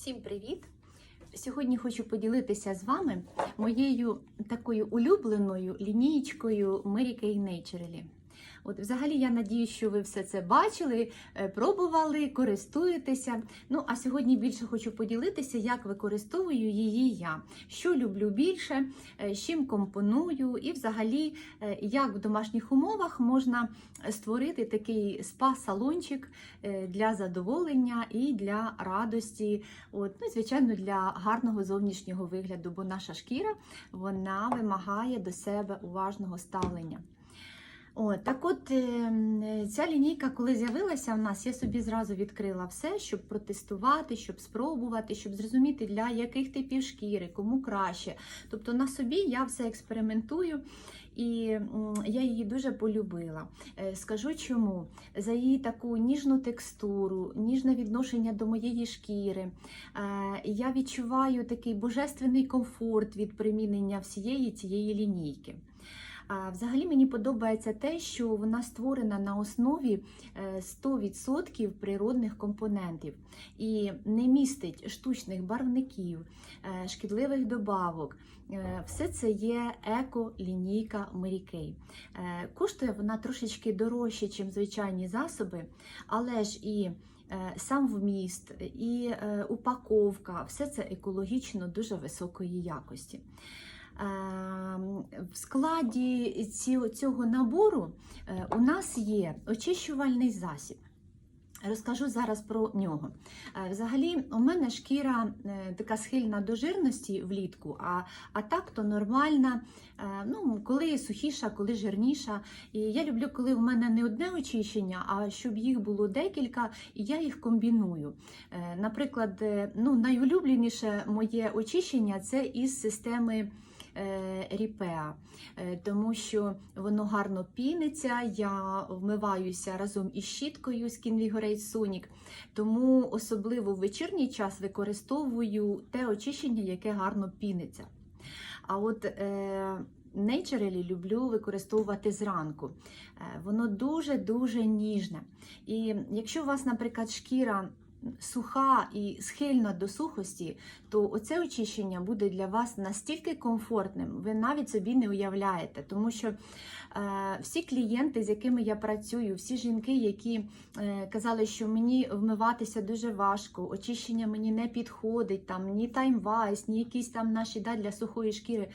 Всім привіт! Сьогодні хочу поділитися з вами моєю такою улюбленою лінієчкою Mary Kay Naturally. От, взагалі, я надію, що ви все це бачили, е, пробували, користуєтеся. Ну, а сьогодні більше хочу поділитися, як використовую її я, що люблю більше, е, з чим компоную, і взагалі, е, як в домашніх умовах можна створити такий спа-салончик для задоволення і для радості. От, ну, звичайно, для гарного зовнішнього вигляду, бо наша шкіра вона вимагає до себе уважного ставлення. О, так от е, ця лінійка, коли з'явилася у нас, я собі зразу відкрила все, щоб протестувати, щоб спробувати, щоб зрозуміти, для яких типів шкіри, кому краще. Тобто на собі я все експериментую. І я її дуже полюбила. Е, Скажу чому. За її таку ніжну текстуру, ніжне відношення до моєї шкіри. Е, Я відчуваю такий божественний комфорт від примінення всієї цієї лінійки. Взагалі мені подобається те, що вона створена на основі е, 100% природних компонентів і не містить штучних барвників, е, шкідливих добавок. Е, Все це є еко-лінійка Mary Kay. Е, Коштує вона трошечки дорожче, ніж звичайні засоби, але ж і е, сам вміст, і е, упаковка, все це екологічно дуже високої якості. Ем, В складі цього набору е, у нас є очищувальний засіб. Розкажу зараз про нього. Е, Взагалі, у мене шкіра е, така схильна до жирності влітку, а, а так то нормальна, ну, коли сухіша, коли жирніша. І я люблю, коли в мене не одне очищення, а щоб їх було декілька, і я їх комбіную. Наприклад, ну, найулюбленіше моє очищення це із системи Ріпеа, Е, тому що воно гарно піниться, я вмиваюся разом із щіткою Skin Vigorate Sonic, тому особливо в вечірній час використовую те очищення, яке гарно піниться. А от е, Naturally люблю використовувати зранку. Е, Воно дуже-дуже ніжне. І якщо у вас, наприклад, шкіра суха і схильна до сухості, то оце очищення буде для вас настільки комфортним, ви навіть собі не уявляєте. Тому що е, всі клієнти, з якими я працюю, всі жінки, які е, казали, що мені вмиватися дуже важко, очищення мені не підходить, там ні таймвайс, ні якісь там наші да, для сухої шкіри.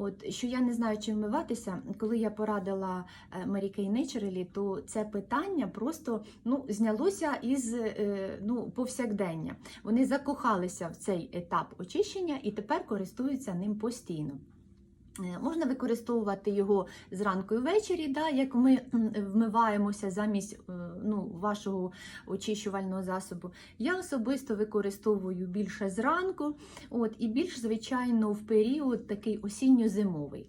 От що я не знаю, чим вмиватися, коли я порадила е, Mary Kay то це питання просто ну, знялося із е, ну, повсякдення. Вони закохалися в цей етап очищення і тепер користуються ним постійно. Е, Можна використовувати його зранку і ввечері, да, як ми вмиваємося замість е, ну, вашого очищувального засобу. Я особисто використовую більше зранку, от, і більш, звичайно, в період такий осінньо-зимовий.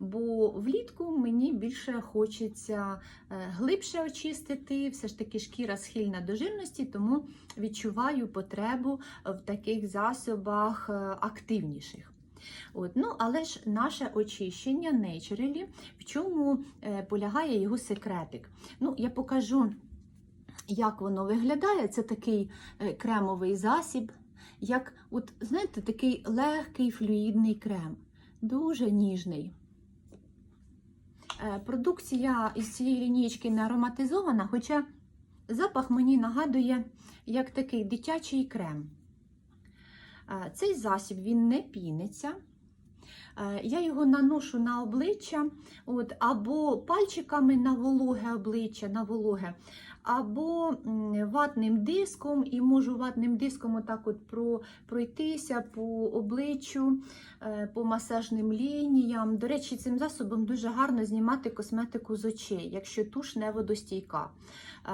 Бо влітку мені більше хочеться е, глибше очистити, все ж таки шкіра схильна до жирності, тому відчуваю потребу в таких засобах е, активніших. От, ну, але ж наше очищення Naturally, в чому е, полягає його секретик. Ну, я покажу, як воно виглядає. Це такий е, кремовий засіб, як, от, знаєте, такий легкий флюїдний крем, дуже ніжний. Е, Продукція із цієї лінійки не ароматизована, хоча запах мені нагадує як такий дитячий крем. Е, Цей засіб він не піниться. Я його наношу на обличчя, от, або пальчиками на вологе обличчя, на вологе, або ватним диском, і можу ватним диском отак от про, пройтися по обличчю, е, по масажним лініям. До речі, цим засобом дуже гарно знімати косметику з очей, якщо туш не водостійка. Е,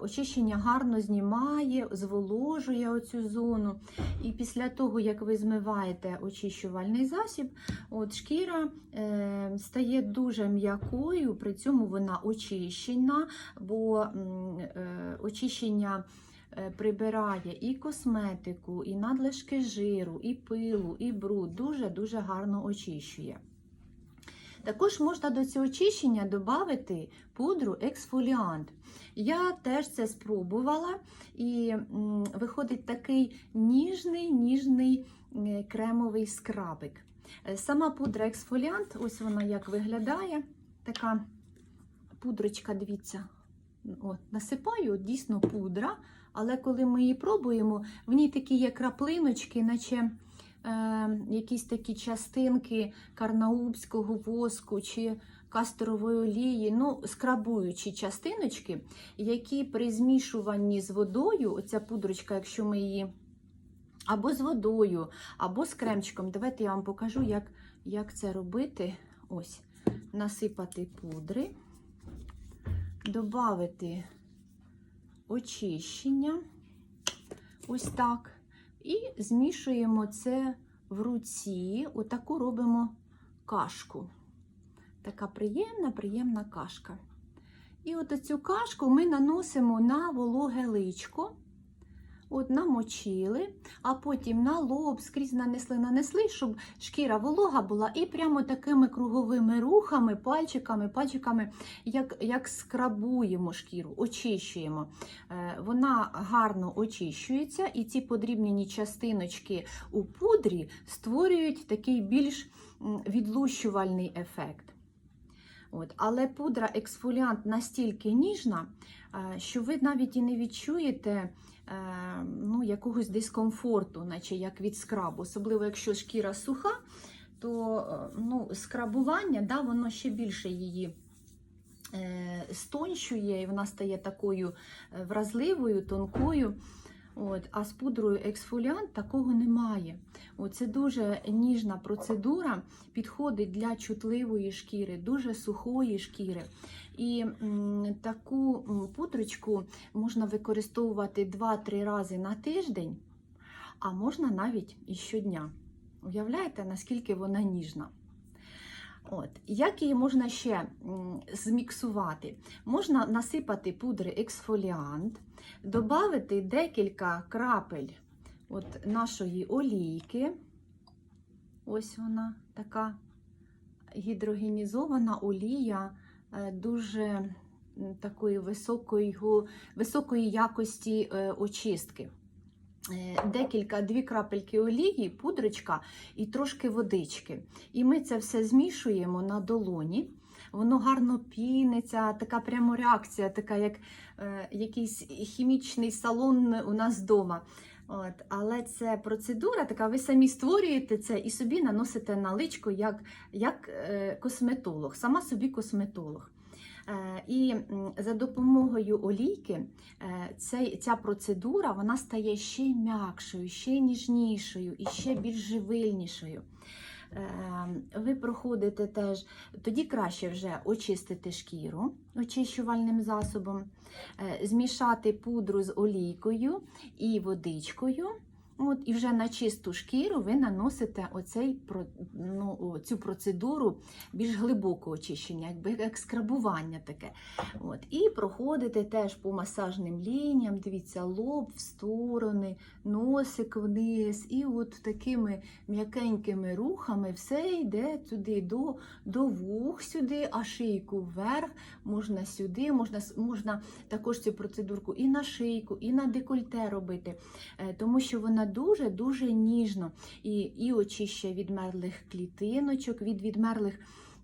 Очищення гарно знімає, зволожує оцю зону. І після того, як ви змиваєте очищувальний засіб, от шкіра е, стає дуже м'якою, при цьому вона очищена, бо очищення е, прибирає і косметику, і надлишки жиру, і пилу, і бруд. Дуже-дуже гарно очищує. Також можна до цього очищення додати пудру ексфоліант. Я теж це спробувала, і виходить такий ніжний, ніжний е, кремовий скрабик. Е, Сама пудра ексфоліант, ось вона як виглядає. Така пудрочка, дивіться, от, насипаю, дійсно пудра, але коли ми її пробуємо, в ній такі є краплиночки, наче е, якісь такі частинки карнаубського воску чи касторової олії, ну, скрабуючі частиночки, які при змішуванні з водою, оця пудрочка, якщо ми її або з водою, або з кремчиком, давайте я вам покажу, як, як це робити. Ось, насипати пудри, додати очищення, ось так. І змішуємо це в руці, отаку робимо кашку. Така приємна, приємна кашка. І от цю кашку ми наносимо на вологе личко. От намочили, а потім на лоб скрізь нанесли, нанесли, щоб шкіра волога була, і прямо такими круговими рухами, пальчиками, пальчиками, як, як скрабуємо шкіру, очищуємо. Е, Вона гарно очищується, і ці подрібнені частиночки у пудрі створюють такий більш відлущувальний ефект. От. Але пудра ексфоліант настільки ніжна, е, що ви навіть і не відчуєте ну, якогось дискомфорту, наче як від скрабу. Особливо, якщо шкіра суха, то е, ну, скрабування да, воно ще більше її е, стонщує, і вона стає такою е, вразливою, тонкою. От, а з пудрою ексфоліант такого немає. От, це дуже ніжна процедура, підходить для чутливої шкіри, дуже сухої шкіри. І таку пудрочку можна використовувати 2-3 рази на тиждень, а можна навіть і щодня. Уявляєте, наскільки вона ніжна? От. Як її можна ще зміксувати? Можна насипати пудри ексфоліант, додати декілька крапель от нашої олійки. Ось вона така гідрогенізована олія, дуже такої високої, високої якості е, очистки. Е, Декілька дві крапельки олії, пудрочка і трошки водички. І ми це все змішуємо на долоні. Воно гарно піниться, така прямо реакція, така як е, якийсь хімічний салон у нас вдома. От, але це процедура, така ви самі створюєте це і собі наносите наличку як, як е, косметолог, сама собі косметолог. Е, І за допомогою олійки е, цей, ця процедура вона стає ще м'якшою, ще ніжнішою і ще більш живильнішою. Е, Ви проходите теж, тоді краще вже очистити шкіру очищувальним засобом, е, змішати пудру з олійкою і водичкою. От, і вже на чисту шкіру ви наносите оцей, ну, цю процедуру більш глибокого очищення, якби як скрабування таке. От, і проходите теж по масажним лініям, дивіться, лоб в сторони, носик вниз, і от такими м'якенькими рухами все йде туди до, до вух сюди, а шийку вверх, можна сюди, можна, можна також цю процедурку і на шийку, і на декольте робити, Е, тому що вона дуже-дуже ніжно і, і очищує відмерлих клітиночок, від відмерлих.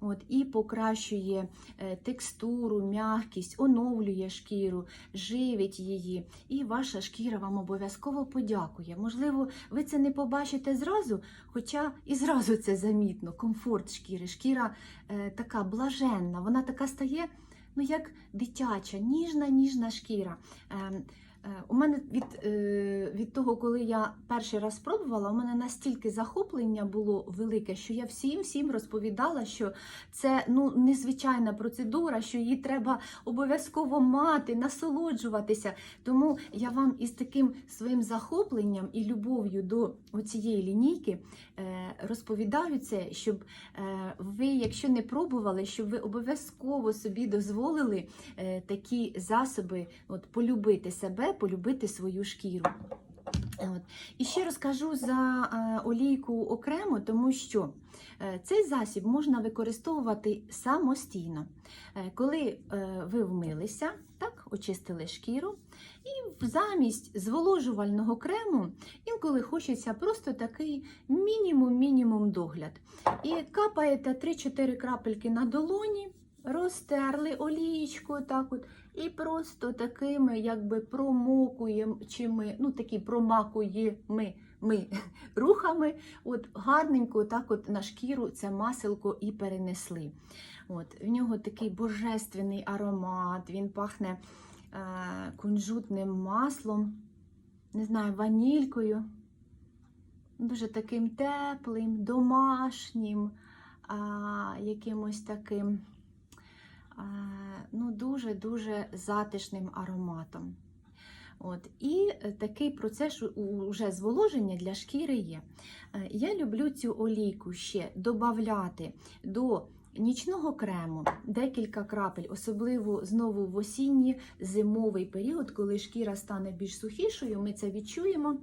От, і покращує е, текстуру, м'якість, оновлює шкіру, живить її, і ваша шкіра вам обов'язково подякує. Можливо, ви це не побачите зразу, хоча і зразу це замітно. Комфорт шкіри. Шкіра е, така блаженна, вона така стає, ну як дитяча, ніжна, ніжна шкіра. Е, У мене від, е, від того, коли я перший раз спробувала, у мене настільки захоплення було велике, що я всім всім розповідала, що це ну, незвичайна процедура, що її треба обов'язково мати, насолоджуватися. Тому я вам із таким своїм захопленням і любов'ю до цієї лінійки е, розповідаю це, щоб е, ви, якщо не пробували, щоб ви обов'язково собі дозволили е, такі засоби от, полюбити себе, полюбити свою шкіру. От. І ще розкажу за е, олійку окремо, тому що е, цей засіб можна використовувати самостійно. Е, коли е, ви вмилися, так, очистили шкіру, і замість зволожувального крему інколи хочеться просто такий мінімум-мінімум догляд. І капаєте 3-4 крапельки на долоні, розтерли олієчку, так от, і просто такими якби промокуємо, ну такі промакуємо ми рухами, от гарненько так от на шкіру це маселко і перенесли. От, В нього такий божественний аромат, він пахне е, кунжутним маслом, не знаю, ванількою. Дуже таким теплим, домашнім, а, якимось таким ну, дуже-дуже затишним ароматом. От. І е, такий процес уже зволоження для шкіри є. Е, Я люблю цю олійку ще додати до нічного крему декілька крапель, особливо знову в осінній зимовий період, коли шкіра стане більш сухішою, ми це відчуємо.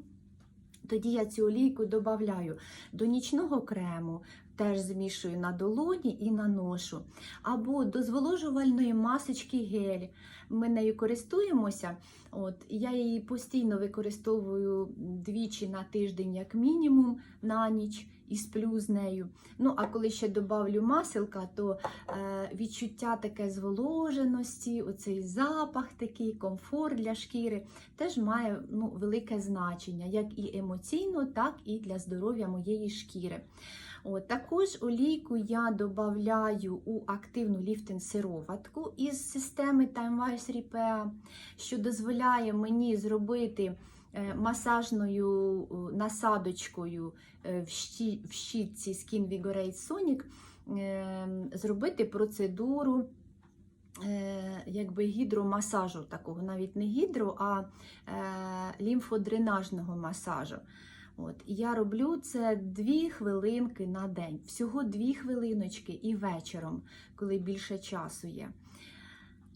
Тоді я цю олійку додаю до нічного крему, теж змішую на долоні і наношу. Або до зволожувальної масочки гель. Ми нею користуємося. От, Я її постійно використовую двічі на тиждень, як мінімум, на ніч і сплю з нею. Ну, а коли ще додавлю маселка, то е, відчуття таке зволоженості, оцей запах, такий комфорт для шкіри теж має ну, велике значення, як і емоційно, так і для здоров'я моєї шкіри. От, Також олійку я додаю у активну ліфтинг-сироватку із системи TimeWise Repair, що дозволяє мені зробити е, масажною е, насадочкою е, в щітці Skin Vigorate Sonic зробити процедуру якби гідромасажу такого, навіть не гідро, а лімфодренажного масажу. От, і я роблю це дві хвилинки на день. Всього дві хвилиночки і вечором, коли більше часу є.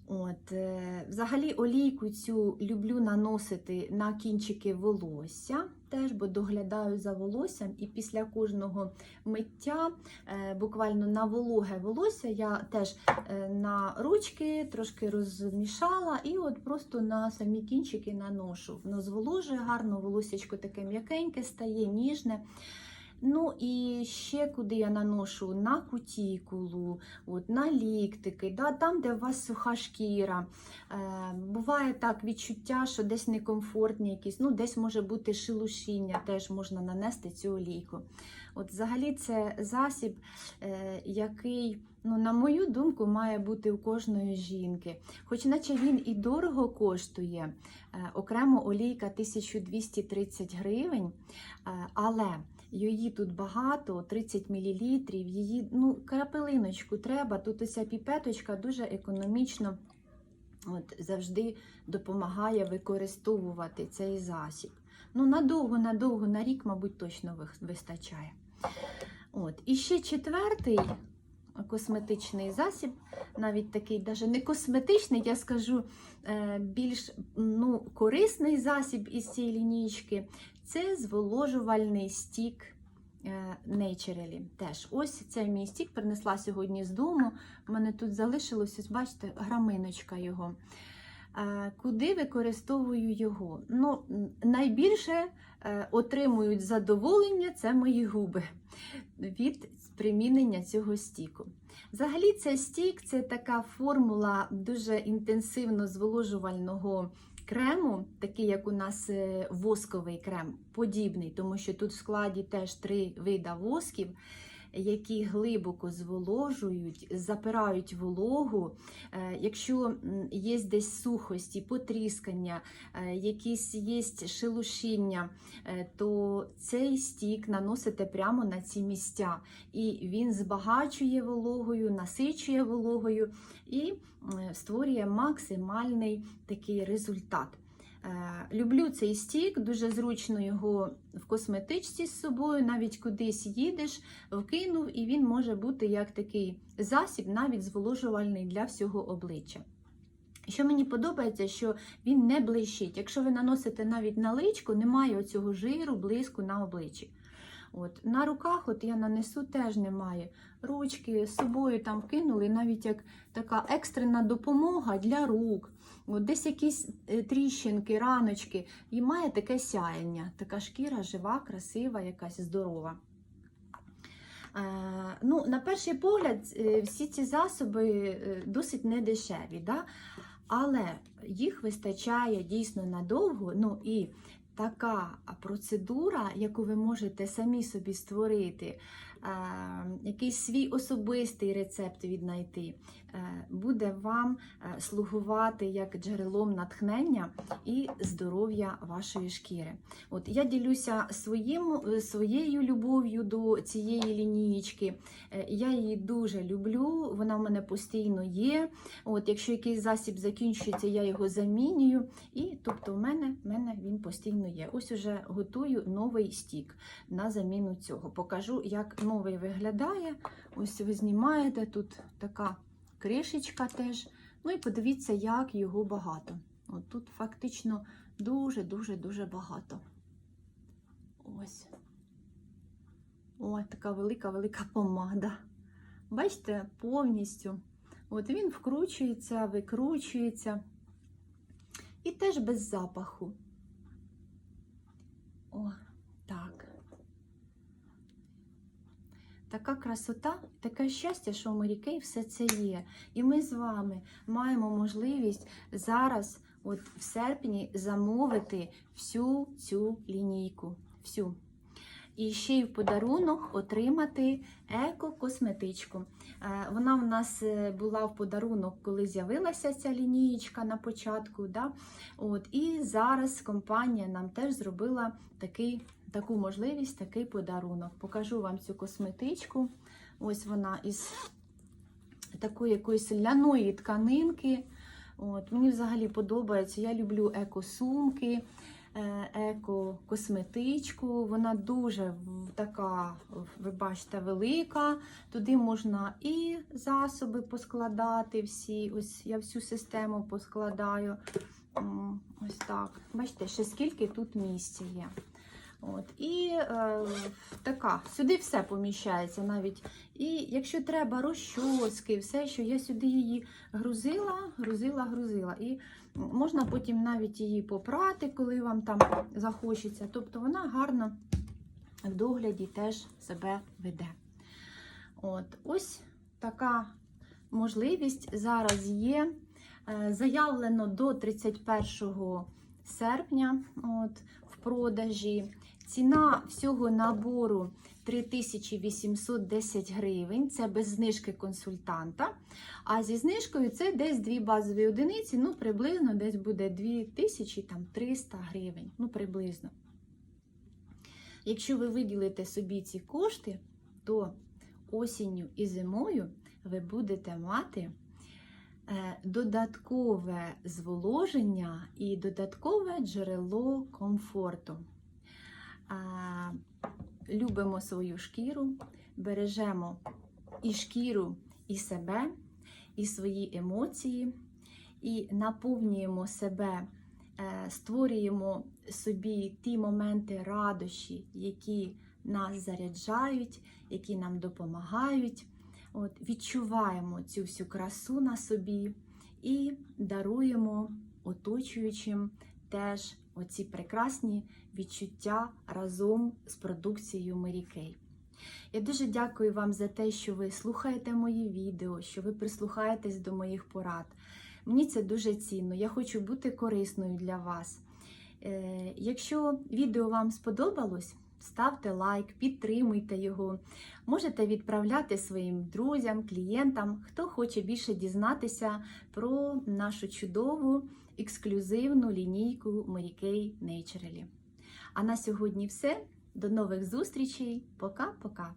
От, е, взагалі олійку цю люблю наносити на кінчики волосся, теж, бо доглядаю за волоссям, і після кожного миття, е, буквально на вологе волосся, я теж е, на ручки трошки розмішала і от просто на самі кінчики наношу. Воно зволожує гарно, волосечко таке м'якеньке стає, ніжне. Ну і ще куди я наношу на кутікулу, от, на ліктики, да, там, де у вас суха шкіра. Е, буває так відчуття, що десь некомфортні якісь, ну десь може бути шелушіння, теж можна нанести цю олійку. От Взагалі це засіб, е, який, ну, на мою думку, має бути у кожної жінки. Хоч наче він і дорого коштує, е, окремо олійка 1230 гривень, е, але Її тут багато, 30 мл, її ну, крапелиночку треба. Тут оця піпеточка дуже економічно от, завжди допомагає використовувати цей засіб. Ну, надовго-надовго, на рік, мабуть, точно вистачає. От. І ще четвертий косметичний засіб, навіть такий, даже не косметичний, я скажу е, більш ну, корисний засіб із цієї лінійки. Це зволожувальний стік е, Naturally. Теж ось цей мій стік принесла сьогодні з дому. У мене тут залишилось, ось бачите, граминочка його. Е, Куди використовую його? Ну, найбільше е, отримують задоволення це мої губи від примінення цього стіку. Взагалі, цей стік це така формула дуже інтенсивно зволожувального крему, такий як у нас е, восковий крем, подібний, тому що тут в складі теж три вида восків, які глибоко зволожують, запирають вологу. Е, Якщо є десь сухості, потріскання, е, якісь є шелушіння, е, то цей стік наносите прямо на ці місця. І він збагачує вологою, насичує вологою і створює максимальний такий результат. Е, Люблю цей стік, дуже зручно його в косметичці з собою, навіть кудись їдеш, вкинув, і він може бути як такий засіб, навіть зволожувальний для всього обличчя. Що мені подобається, що він не блищить. Якщо ви наносите навіть на личку, немає оцього жиру, блиску на обличчі. От. На руках от я нанесу теж немає. Ручки з собою там кинули, навіть як така екстрена допомога для рук. Десь якісь е, тріщинки, раночки, і має таке сяєння. Така шкіра жива, красива, якась здорова. Е, ну, на перший погляд, е, всі ці засоби досить недешеві, да? але їх вистачає дійсно надовго. Ну і така процедура, яку ви можете самі собі створити, якийсь свій особистий рецепт віднайти, буде вам е, слугувати як джерелом натхнення і здоров'я вашої шкіри. От я ділюся своїм, е, своєю любов'ю до цієї лінієчки. Е, Я її дуже люблю, вона в мене постійно є. От, якщо якийсь засіб закінчується, я його замінюю. І тобто в мене, в мене він постійно є. Ось уже готую новий стік на заміну цього. Покажу, як новий виглядає. Ось ви знімаєте тут така кришечка теж. Ну і подивіться, як його багато. От тут фактично дуже-дуже-дуже багато. Ось. Ось така велика-велика помада. Бачите, повністю. От він вкручується, викручується. І теж без запаху. О, так. Така красота, таке щастя, що в Марікей все це є. І ми з вами маємо можливість зараз, от в серпні, замовити всю цю лінійку. Всю. І ще й в подарунок отримати еко-косметичку. Е, Вона в нас е, була в подарунок, коли з'явилася ця лінієчка на початку. Да? От, і зараз компанія нам теж зробила такий, таку можливість, такий подарунок. Покажу вам цю косметичку. Ось вона із такої якоїсь ляної тканинки. От, мені взагалі подобається. Я люблю еко-сумки е, еко-косметичку. Вона дуже така, ви бачите, велика. Туди можна і засоби поскладати всі. Ось я всю систему поскладаю. Ось так. Бачите, ще скільки тут місця є. От, і е, така, сюди все поміщається навіть. І якщо треба розчоски, все, що я сюди її грузила, грузила, грузила. І можна потім навіть її попрати, коли вам там захочеться. Тобто вона гарно в догляді теж себе веде. От, ось така можливість зараз є. Е, Заявлено до 31 серпня от, в продажі. Ціна всього набору 3810 гривень. Це без знижки консультанта. А зі знижкою це десь дві базові одиниці, ну приблизно десь буде 2300 гривень. Ну, приблизно. Якщо ви виділите собі ці кошти, то осінню і зимою ви будете мати е, додаткове зволоження і додаткове джерело комфорту. Любимо свою шкіру, бережемо і шкіру, і себе, і свої емоції, і наповнюємо себе, е, створюємо собі ті моменти радощі, які нас заряджають, які нам допомагають. От, відчуваємо цю всю красу на собі і даруємо оточуючим теж оці прекрасні відчуття разом з продукцією Kay. Я дуже дякую вам за те, що ви слухаєте мої відео, що ви прислухаєтесь до моїх порад. Мені це дуже цінно. Я хочу бути корисною для вас. Е, Якщо відео вам сподобалось, ставте лайк, підтримуйте його. Можете відправляти своїм друзям, клієнтам, хто хоче більше дізнатися про нашу чудову ексклюзивну лінійку Mary Naturally. А на сьогодні все. До нових зустрічей. Пока-пока.